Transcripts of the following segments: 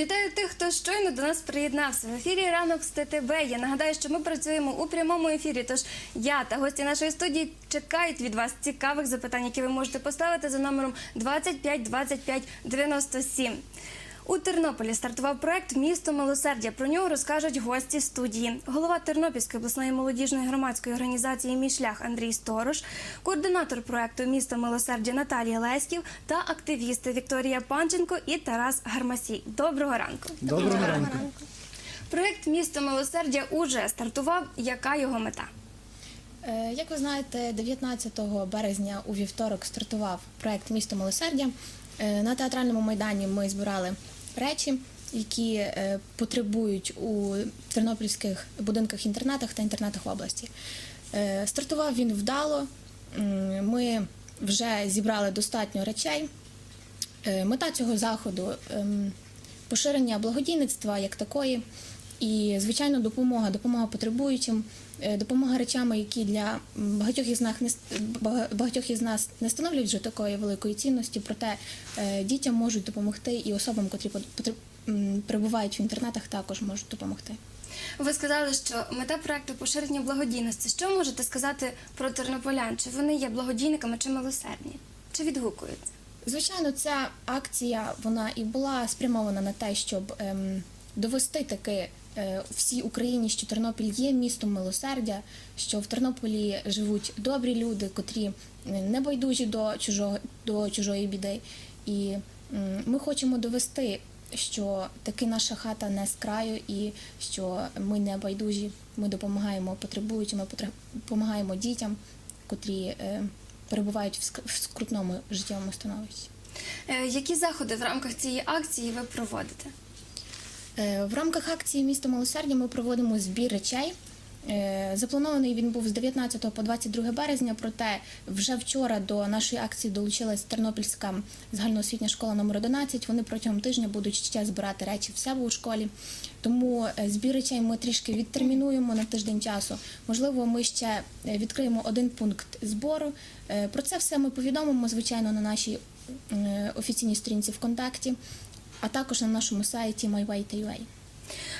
Вітаю тих, хто щойно до нас приєднався. В ефірі ранок з ТТБ. Я нагадаю, що ми працюємо у прямому ефірі. Тож я та гості нашої студії чекають від вас цікавих запитань, які ви можете поставити за номером 25 25 97. У Тернополі стартував проект Місто милосердя. Про нього розкажуть гості студії. Голова Тернопільської обласної молодіжної громадської організації Мій шлях Андрій Сторож, координатор проекту Місто милосердя Наталія Леськів та активісти Вікторія Панченко і Тарас Гармасій. Доброго ранку. Доброго ранку. Проект Місто милосердя уже стартував. Яка його мета? Е, Як ви знаєте, 19 березня у вівторок стартував проект Місто милосердя. Е, На театральному майдані ми збирали речі, які е, потребують у тернопільських будинках-інтернатах та інтернатах області. Е, Стартував він вдало. Ми вже зібрали достатньо речей. Е, Мета цього заходу ем, поширення благодійництва як такої, і звичайно, допомога, допомога потребуючим, е, допомога речами, які для багатьох із нас не багатьох із нас не становлять вже такої великої цінності. Проте е, дітям можуть допомогти, і особам, котрі перебувають в інтернатах, також можуть допомогти. Ви сказали, що мета проекту поширення благодійності. Що можете сказати про тернополян? Чи вони є благодійниками чи милосердні? Чи відгукуються? Звичайно, ця акція вона і була спрямована на те, щоб ем, довести таки всій Україні, що Тернопіль є містом милосердя, що в Тернополі живуть добрі люди, котрі е, не байдужі до чужого до чужої біди. І ми хочемо довести, що таки наша хата не з краю, і що ми не байдужі. Ми допомагаємо потребуючим, ми допомагаємо дітям, котрі е, перебувають в ск- скрутному життєвому становищі. Е, Які заходи в рамках цієї акції ви проводите? Е, В рамках акції Місто милосердя ми проводимо збір речей. Е, Запланований він був з 19 по 22 березня, проте вже вчора до нашої акції долучилась Тернопільська загальноосвітня школа номер 11. Вони протягом тижня будуть ще збирати речі в себе у школі. Тому е, збір речей ми трішки відтермінуємо на тиждень часу. Можливо, ми ще відкриємо один пункт збору. Про це все ми повідомимо, звичайно, на нашій офіційній сторінці ВКонтакті, а також на нашому сайті MyWay.ua.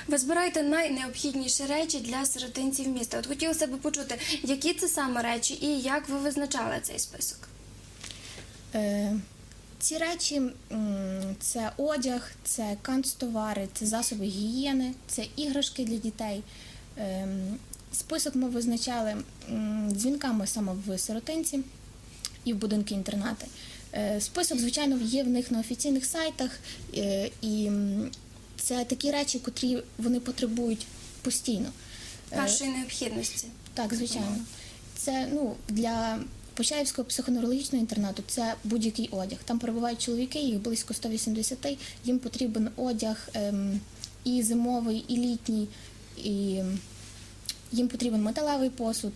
Ви збираєте найнеобхідніші речі для сиротинців міста. От хотілося б почути, які це саме речі і як ви визначали цей список? Е, Ці речі це одяг, це канцтовари, це засоби гігієни, це іграшки для дітей. Ем, Список ми визначали дзвінками саме в сиротинці і в будинки інтернати. Е, Список, звичайно, є в них на офіційних сайтах, е, і це такі речі, котрі вони потребують постійно. Е, Першої необхідності. так, звичайно. Це ну для Почаївського психоневрологічного інтернату це будь-який одяг. Там перебувають чоловіки, їх близько 180, Їм потрібен одяг ем, і зимовий, і літній, і їм потрібен металевий посуд,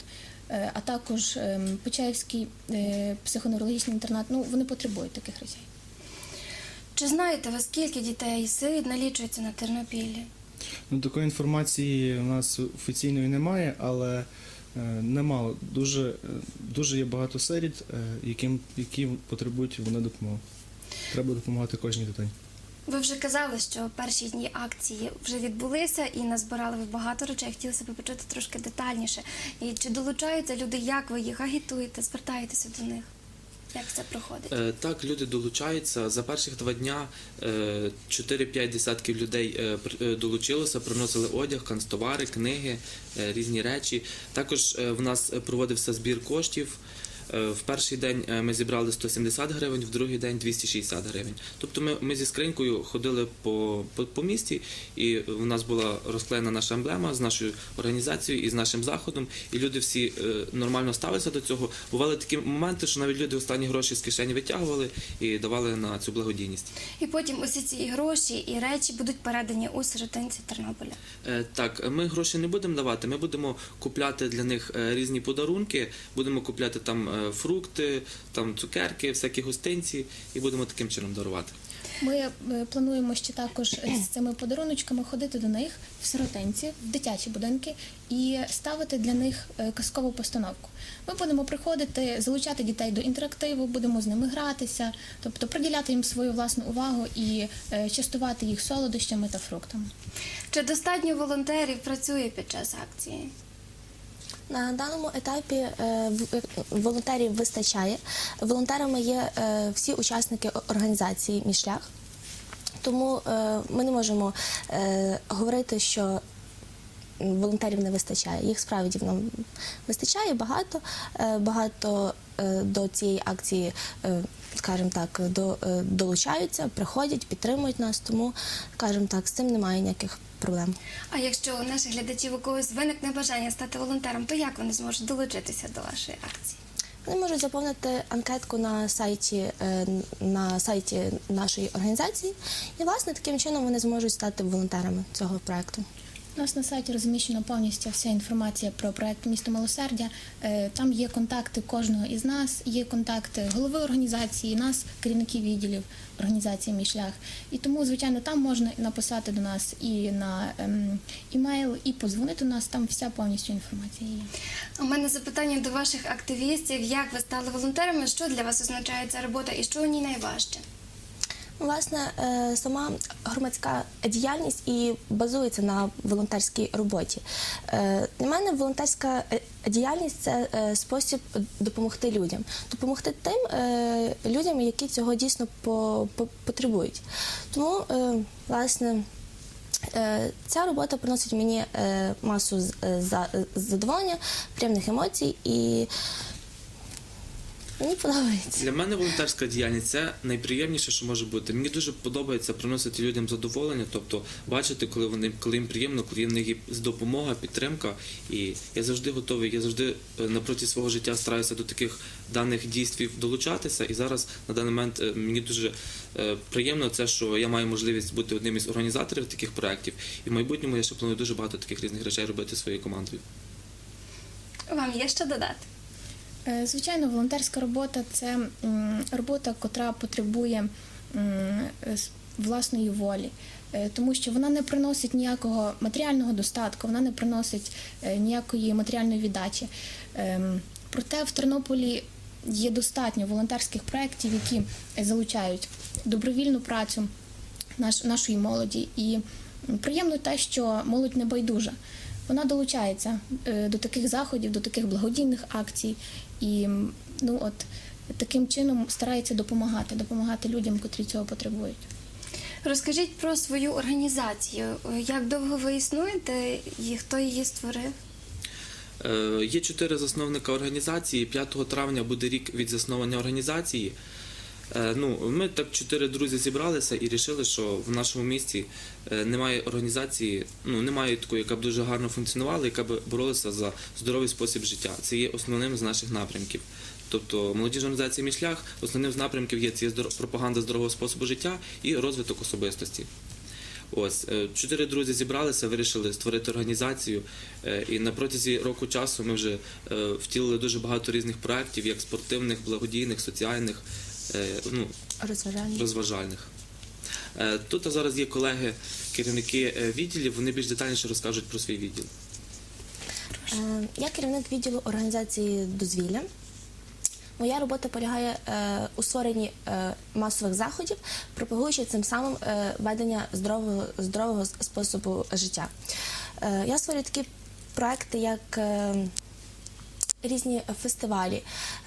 а також ем, Почаївський е, психоневрологічний інтернат. Ну вони потребують таких речей. Чи знаєте ви, скільки дітей сиріт налічується на Тернопіллі? Ну, такої інформації у нас офіційної немає, але е, немало. Дуже, е, дуже є багато сиріт, е, яким, які потребують вони допомоги. Треба допомагати кожній дитині. Ви вже казали, що перші дні акції вже відбулися і назбирали ви багато речей. Хотілося б почути трошки детальніше. І чи долучаються люди, як ви їх агітуєте, звертаєтеся до них? Як це проходить? Е, Так, люди долучаються. За перших два дня е, 4-5 десятків людей е, е, долучилося, приносили одяг, канцтовари, книги, е, різні речі. Також е, в нас проводився збір коштів. Е, В перший день е, ми зібрали 170 гривень, в другий день 260 гривень. Тобто ми, ми зі скринькою ходили по, по, по місті, і в нас була розклеєна наша емблема з нашою організацією і з нашим заходом. І люди всі е, нормально ставилися до цього. Бували такі моменти, що навіть люди останні гроші з кишені витягували і давали на цю благодійність. І потім усі ці гроші і речі будуть передані у сиротинці Тернополя. Так, ми гроші не будемо давати. Ми будемо купляти для них різні подарунки, будемо купляти там фрукти, там цукерки, всякі гостинці, і будемо таким чином дарувати. Ми е, плануємо ще також з цими подаруночками ходити до них в сиротинці, в дитячі будинки і ставити для них е, казкову постановку. Ми будемо приходити, залучати дітей до інтерактиву, будемо з ними гратися, тобто приділяти їм свою власну увагу і е, частувати їх солодощами та фруктами. Чи достатньо волонтерів працює під час акції? На даному етапі е, в- волонтерів вистачає. Волонтерами є е, всі учасники організації Мій шлях. Тому е, ми не можемо е, говорити, що волонтерів не вистачає. Їх справді нам вистачає багато. Е, Багато е, до цієї акції, е, скажімо так, до, е, долучаються, приходять, підтримують нас. Тому, скажімо так, з цим немає ніяких проблем. А якщо у наших глядачів у когось виникне бажання стати волонтером, то як вони зможуть долучитися до вашої акції? Вони можуть заповнити анкетку на сайті, е, на сайті нашої організації, і власне таким чином вони зможуть стати волонтерами цього проекту. У нас на сайті розміщена повністю вся інформація про проект Місто Милосердя. Е, Там є контакти кожного із нас, є контакти голови організації, нас, керівників відділів організації Мій шлях. І тому, звичайно, там можна написати до нас і на ем, імейл, і подзвонити до нас. Там вся повністю інформація є. У мене запитання до ваших активістів: як ви стали волонтерами? Що для вас означає ця робота і що у ній найважче? Власне, е, сама громадська діяльність і базується на волонтерській роботі. Е, Для мене волонтерська е, діяльність це спосіб допомогти людям, допомогти тим людям, які цього дійсно по- по- потребують. Тому, власне. Ця робота приносить мені масу задоволення, приємних емоцій і мені подобається. Для мене волонтерська діяльність це найприємніше, що може бути. Мені дуже подобається приносити людям задоволення, тобто бачити, коли вони коли їм приємно, коли в них є допомога, підтримка. І я завжди готовий, я завжди е, напроти свого життя стараюся до таких даних дійствів долучатися. І зараз на даний момент е, мені дуже е, приємно це, що я маю можливість бути одним із організаторів таких проєктів. І в майбутньому я ще планую дуже багато таких різних речей робити своєю командою. Вам є що додати? Е, Звичайно, волонтерська робота це робота, котра потребує власної волі, Е, тому що вона не приносить ніякого матеріального достатку, вона не приносить е, ніякої матеріальної віддачі. Ем, Проте в Тернополі є достатньо волонтерських проєктів, які залучають добровільну працю нашої молоді. І приємно те, що молодь не байдужа. Вона долучається е, до таких заходів, до таких благодійних акцій, і ну от таким чином старається допомагати, допомагати людям, котрі цього потребують. Розкажіть про свою організацію. Як довго ви існуєте і хто її створив? Е, Є чотири засновника організації. 5 травня буде рік від заснування організації. Е, Ну, ми так чотири друзі зібралися і вирішили, що в нашому місті е, немає організації, ну немає такої, яка б дуже гарно функціонувала, яка б боролася за здоровий спосіб життя. Це є основним з наших напрямків. Тобто молодіжна організація «Мій шлях» основним з напрямків є це пропаганда здорового способу життя і розвиток особистості. Ось е, чотири друзі зібралися, вирішили створити організацію. І на протязі року часу ми вже втілили дуже багато різних проєктів, як спортивних, благодійних, соціальних, ну, Розважальні. розважальних. Е, Тут зараз є колеги, керівники е, відділів, вони більш детальніше розкажуть про свій відділ. Е, Я керівник відділу організації дозвілля. Моя робота полягає е, у створенні е, масових заходів, пропагуючи цим самим е, ведення здорового, здорового способу життя. Е, я створюю такі проекти, як е, різні фестивалі,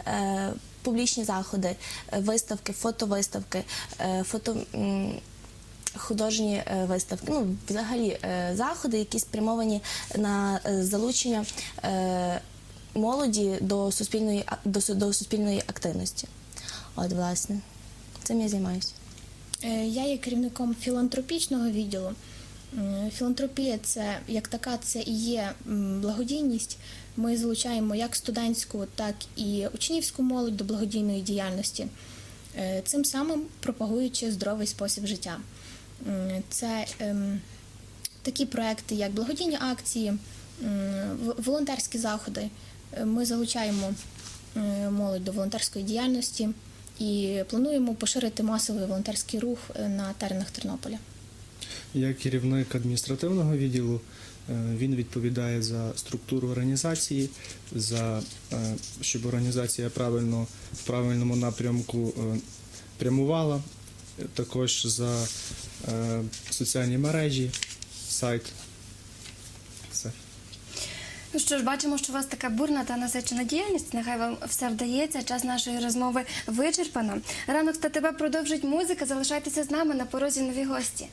е, публічні заходи, е, виставки, фотовиставки, е, фото. Художні е, виставки, ну взагалі заходи, які спрямовані на залучення молоді до суспільної до, до суспільної активності. От, власне, цим я займаюся. Я є керівником філантропічного відділу. Філантропія це як така, це і є благодійність. Ми залучаємо як студентську, так і учнівську молодь до благодійної діяльності, Е, цим самим пропагуючи здоровий спосіб життя. Це ем, такі проекти, як благодійні акції, волонтерські заходи. Е, Ми залучаємо е, молодь до волонтерської діяльності і плануємо поширити масовий волонтерський рух на теренах Тернополя. Я керівник адміністративного відділу. Е, Він відповідає за структуру організації, за е, щоб організація правильно в правильному напрямку е, прямувала, також за соціальні мережі, сайт. Все. Ну що ж, бачимо, що у вас така бурна та насичена діяльність. Нехай вам все вдається. Час нашої розмови вичерпано. Ранок з ТТБ продовжить музика. Залишайтеся з нами на порозі нові гості.